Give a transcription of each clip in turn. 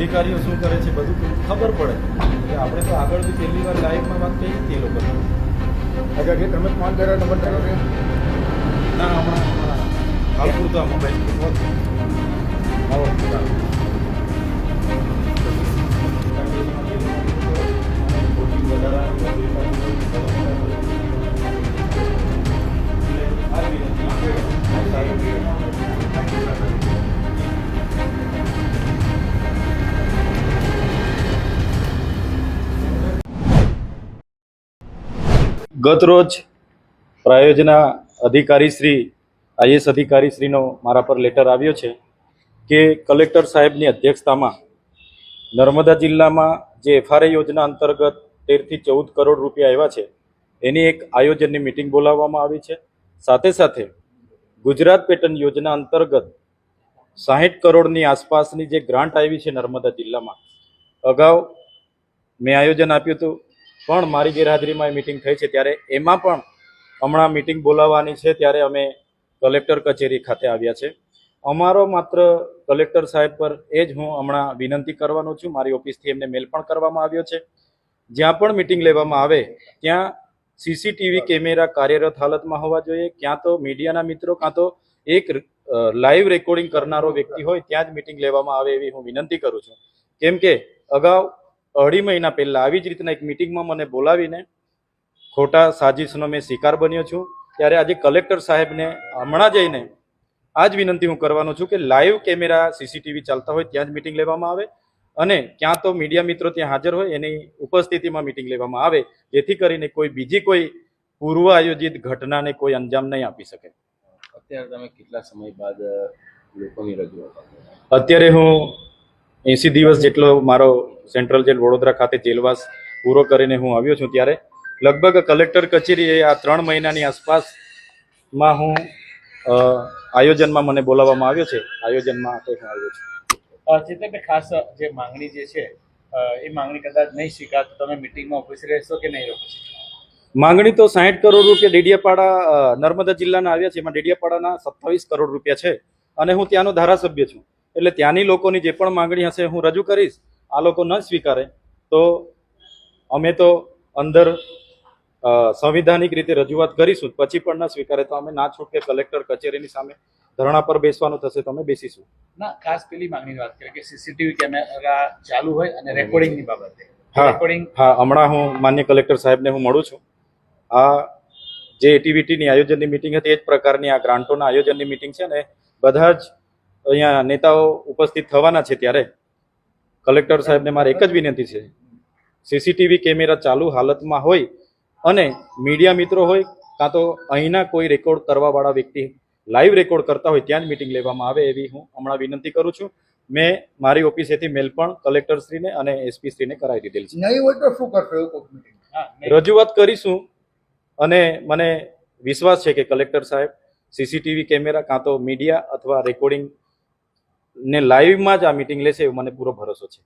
અધિકારીઓ શું કરે છે બધું ખબર પડે. કે આપણે તો આગળ બી પહેલી વાર લાઈફમાં વાત હતી એ લોકો અચ્છા જે તમે ફોન કર્યો નંબર કર્યો? ના હમણાં હાલ પૂરતો મોબાઈલ આવો ચાલો. ગત રોજ પ્રાયોજના અધિકારી શ્રી, આઈએસ અધિકારી શ્રીનો મારા પર લેટર આવ્યો છે કે કલેક્ટર સાહેબની અધ્યક્ષતામાં નર્મદા જિલ્લામાં જે એફઆરઆઈ યોજના અંતર્ગત તેરથી ચૌદ કરોડ રૂપિયા આવ્યા છે, એની એક આયોજનની મિટિંગ બોલાવવામાં આવી છે સાથે સાથે ગુજરાત પેટર્ન યોજના અંતર્ગત સાહીઠ કરોડની આસપાસની જે ગ્રાન્ટ આવી છે નર્મદા જિલ્લામાં, અગાઉ મેં આયોજન આપ્યું હતું પણ મારી ગેરહાજરીમાં એ મિટિંગ થઈ છે. ત્યારે એમાં પણ હમણાં મિટિંગ બોલાવવાની છે. ત્યારે અમે કલેક્ટર કચેરી ખાતે આવ્યા છે. અમારો માત્ર કલેક્ટર સાહેબ પર એ જ હું હમણાં વિનંતી કરવાનો છું. મારી ઓફિસથી એમને મેલ પણ કરવામાં આવ્યો છે. જ્યાં પણ મિટિંગ લેવામાં આવે, ત્યાં સીસીટીવી કેમેરા કાર્યરત હાલતમાં હોવા જોઈએ. ક્યાં તો મીડિયાના મિત્રો કાં તો એક લાઈવ રેકોર્ડિંગ કરનારો વ્યક્તિ હોય, ત્યાં જ મિટિંગ લેવામાં આવે એવી હું વિનંતી કરું છું. કેમ કે અગાઉ અઢી મહિના પહેલાં આવી જ રીતના એક મિટિંગમાં મને બોલાવીને ખોટા સાજિશનો મેં શિકાર બન્યો છું. ત્યારે આજે કલેક્ટર સાહેબને હમણાં જઈને આ જ વિનંતી હું કરવાનો છું કે લાઈવ કેમેરા સીસીટીવી ચાલતા હોય ત્યાં જ મિટિંગ લેવામાં આવે અને ક્યાં તો મીડિયા મિત્રો ત્યાં હાજર હોય એની ઉપસ્થિતિમાં મિટિંગ લેવામાં આવે જેથી કરીને કોઈ બીજી કોઈ પૂર્વ આયોજિત ઘટનાને કોઈ અંજામ નહીં આપી શકે. અત્યારે તમે કેટલા સમય બાદ લોકોની રજૂઆત અત્યારે હું એંસી દિવસ જેટલો મારો સેન્ટ્રલ જેલ વડોદરા ખાતે જેલવાસ પૂરો કરીને હું આવ્યો છું ત્યારે લગભગ કલેક્ટર કચેરીએ આ ત્રણ મહિનાની આસપાસમાં હું આયોજનમાં મને બોલાવવામાં આવ્યો છે. આયોજનમાં હું આવ્યો છું. ચેતનભાઈ ખાસ જે માંગણી જે છે એ માંગણી કદાચ નહીં સ્વીકાર તો તમે મિટિંગમાં ઉપસ્થિત રહેશો કે નહીં રહો? માંગણી તો સાહીઠ કરોડ રૂપિયા ડેડિયાપાડા નર્મદા જિલ્લાના આવ્યા છે. એમાં ડેડિયાપાડાના સત્તાવીસ કરોડ રૂપિયા છે અને હું ત્યાંનો ધારાસભ્ય છું. એટલે ત્યાંની લોકોની જે પણ માંગણી હશે હું રજૂ કરીશ આ લોકો ન સ્વીકારે. તો અમે તો અંદર સંવિધાનિક રીતે રજૂઆત કરીશું પછી પણ ન સ્વીકારે તો અમે ના છૂટકે કલેક્ટર કચેરીની સામે ધરણા પર બેસવાનું થશે તો અમે બેસીશું. ના ખાસ પેલી માંગણીની વાત કરીએ કે સીસીટીવી કેમેરા ચાલુ હોય અને રેકોર્ડિંગની બાબતે. હા. રેકોર્ડિંગ હા હમણાં હું માન્ય કલેક્ટર સાહેબને હું મળું છું. આ જે એટીવીટીની આયોજનની મિટિંગ હતી એ જ પ્રકારની આ ગ્રાન્ટોના આયોજનની મિટિંગ છે ને બધા જ અહીંયા નેતાઓ ઉપસ્થિત થવાના છે ત્યારે કલેક્ટર સાહેબને મારે એક જ વિનંતી છે સીસીટીવી કેમેરા ચાલુ હાલતમાં હોય અને મીડિયા મિત્રો હોય કાં તો અહીંના કોઈ રેકોર્ડ કરવાવાળા વ્યક્તિ લાઈવ રેકોર્ડ કરતા હોય ત્યાં જ મિટિંગ લેવામાં આવે એવી હું હમણાં વિનંતી કરું છું મેં મારી ઓફિસેથી મેલ પણ કલેક્ટર શ્રીને અને એસપી શ્રીને કરાવી દીધેલ છે નહીં હોય તો શું કરશો એવું કોઈક meeting? હા નહીં. રજૂઆત કરીશું અને મને વિશ્વાસ છે કે કલેક્ટર સાહેબ સીસીટીવી કેમેરા કાં તો મીડિયા અથવા રેકોર્ડિંગ ને લાઈવમાં જ આ મિટિંગ લેશે એવો મને પૂરો ભરોસો છે.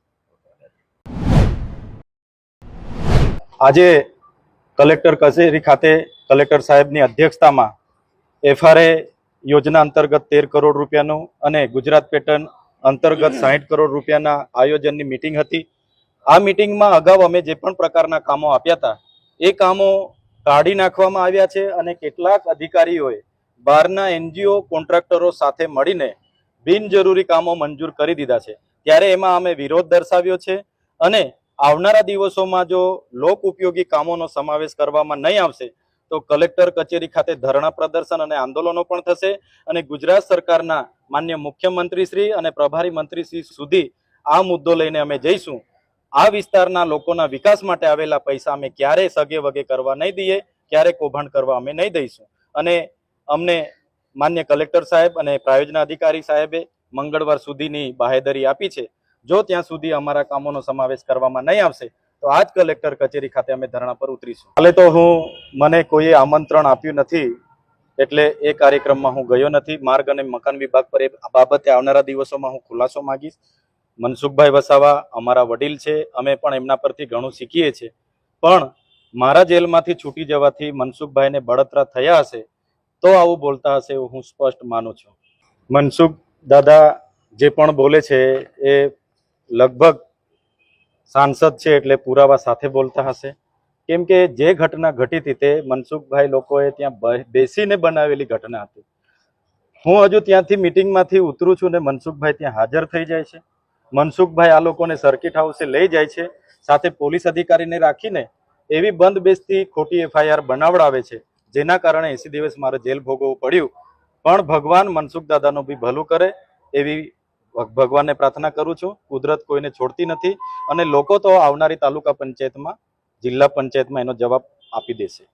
આજે કલેક્ટર કચેરી ખાતે કલેક્ટર સાહેબની અધ્યક્ષતામાં એફઆરએ યોજના અંતર્ગત તેર કરોડ રૂપિયાનું અને ગુજરાત પેટર્ન અંતર્ગત સાહીઠ કરોડ રૂપિયાના આયોજનની મિટિંગ હતી. આ મિટિંગમાં અગાઉ અમે જે પણ પ્રકારના કામો આપ્યા હતા, એ કામો કાઢી નાખવામાં આવ્યા છે અને કેટલાક અધિકારીઓએ બહારના એનજીઓ, કોન્ટ્રાક્ટરો સાથે મળીને બિનજરૂરી કામો મંજૂર કરી દીધા છે. ત્યારે એમાં અમે વિરોધ દર્શાવ્યો છે અને આવનારા દિવસોમાં જો લોક ઉપયોગી કામોનો સમાવેશ કરવામાં નહીં આવશે, તો કલેક્ટર કચેરી ખાતે ધરણા પ્રદર્શન અને આંદોલનો પણ થશે અને ગુજરાત સરકારના માન્ય મુખ્યમંત્રી શ્રી અને પ્રભારી મંત્રી શ્રી સુધી આ મુદ્દો લઈને અમે જઈશું. આ વિસ્તારના લોકોના વિકાસ માટે આવેલા પૈસા અમે ક્યારેય સગે વગે કરવા નહીં દઈએ ક્યારે કૌભાંડ કરવા અમે નહીં દઈશું. અને અમને માન્ય કલેક્ટર સાહેબ અને પ્રાયોજના અધિકારી સાહેબે મંગળવાર સુધીની બાહેદરી આપી છે. જો ત્યાં સુધી અમારા કામોનો સમાવેશ કરવામાં નહીં આવશે, તો આજ કલેક્ટર કચેરી ખાતે અમે ધરણા પર ઉતરીશું. હાલે તો હું મને કોઈએ આમંત્રણ આપ્યું નથી, એટલે એ કાર્યક્રમમાં હું ગયો નથી. માર્ગ અને મકાન વિભાગ પર એ બાબતે આવનારા દિવસોમાં હું ખુલાસો માંગીશ. મનસુખભાઈ વસાવા અમારા વડીલ છે. અમે પણ એમના પરથી ઘણું શીખીએ છીએ. પણ મારા જેલમાંથી છૂટી જવાથી મનસુખભાઈને બળતરા થયા હશે તો આવું બોલતા હશે એવું હું સ્પષ્ટ માનું છું. મનસુખ દાદા જે પણ બોલે છે એ લગભગ સાંસદ છે એટલે પુરાવા સાથે બોલતા હશે. કેમ કે જે ઘટના ઘટી હતી તે મનસુખભાઈ લોકોએ ત્યાં બેસીને બનાવેલી ઘટના હતી. હું હજુ ત્યાંથી મિટિંગમાંથી ઉતરું છું ને મનસુખભાઈ ત્યાં હાજર થઈ જાય છે. મનસુખભાઈ આ લોકોને સર્કિટ હાઉસે લઈ જાય છે, સાથે પોલીસ અધિકારીને રાખીને એવી બંધ બેસતી ખોટી એફઆઈઆર બનાવડાવે છે. જેના કારણે એસી દિવસ મારે જેલ ભોગવવું પડ્યું. પણ ભગવાન મનસુખ દાદાનું બી ભલું કરે એવી ભગ- ભગવાનને પ્રાર્થના કરું છું. કુદરત કોઈને છોડતી નથી અને લોકો તો આવનારી તાલુકા પંચાયતમાં, જિલ્લા પંચાયતમાં એનો જવાબ આપી દેશે.